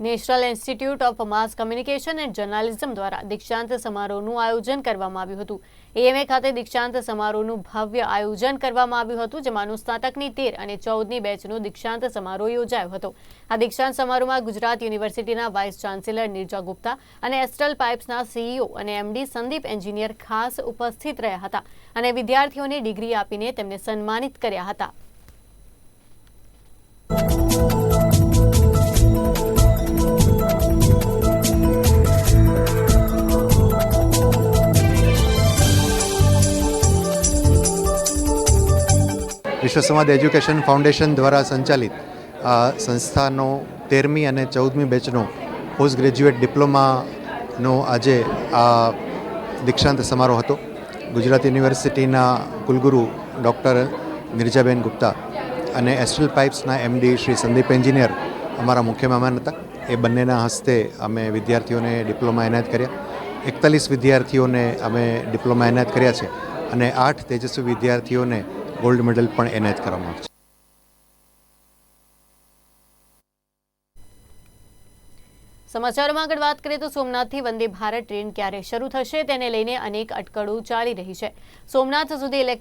National Institute of Mass Communication and Journalism દ્વારા દીક્ષાંત સમારોહનું આયોજન કરવામાં આવ્યું હતું. એએમએ ખાતે દીક્ષાંત સમારોહનું ભવ્ય આયોજન કરવામાં આવ્યું હતું, જેમાં અનુસ્નાતકની તેર અને ચૌદની બેચનો દીક્ષાંત સમારોહ યોજાયો હતો. આ દીક્ષાંત સમારોહમાં ગુજરાત યુનિવર્સિટીના વાઇસ ચાન્સેલર નિર્જા ગુપ્તા અને એસ્ટ્રલ પાઇપ્સના સીઈઓ અને એમડી સંદીપ એન્જિનિયર ખાસ ઉપસ્થિત રહ્યા હતા અને વિદ્યાર્થીઓને ડિગ્રી આપીને તેમને સન્માનિત કર્યા હતા. વિશ્વ સંવાદ એજ્યુકેશન ફાઉન્ડેશન દ્વારા સંચાલિત આ સંસ્થાનો તેરમી અને ચૌદમી બેચનો પોસ્ટ ગ્રેજ્યુએટ ડિપ્લોમાનો આજે આ દીક્ષાંત સમારોહ હતો. ગુજરાત યુનિવર્સિટીના કુલગુરુ ડૉક્ટર નિર્જાબેન ગુપ્તા અને એસ્ટ્રલ પાઇપ્સના એમડી શ્રી સંદીપ એન્જિનિયર અમારા મુખ્ય મહેમાન હતા. એ બંનેના હસ્તે અમે વિદ્યાર્થીઓને ડિપ્લોમા એનાયત કર્યા. એકતાલીસ વિદ્યાર્થીઓને અમે ડિપ્લોમા એનાયત કર્યા છે અને આઠ તેજસ્વી વિદ્યાર્થીઓને ગોલ્ડ મેડલ પણ એનાયત કરવામાં આવશે. સમાચારોમાં આગળ વાત કરીએ તો સોમનાથથી વંદે ભારત ટ્રેન ક્યારે શરૂ થશે તેને લઈને અનેક અટકળો ચાલી રહી છે. સોમનાથ સુધી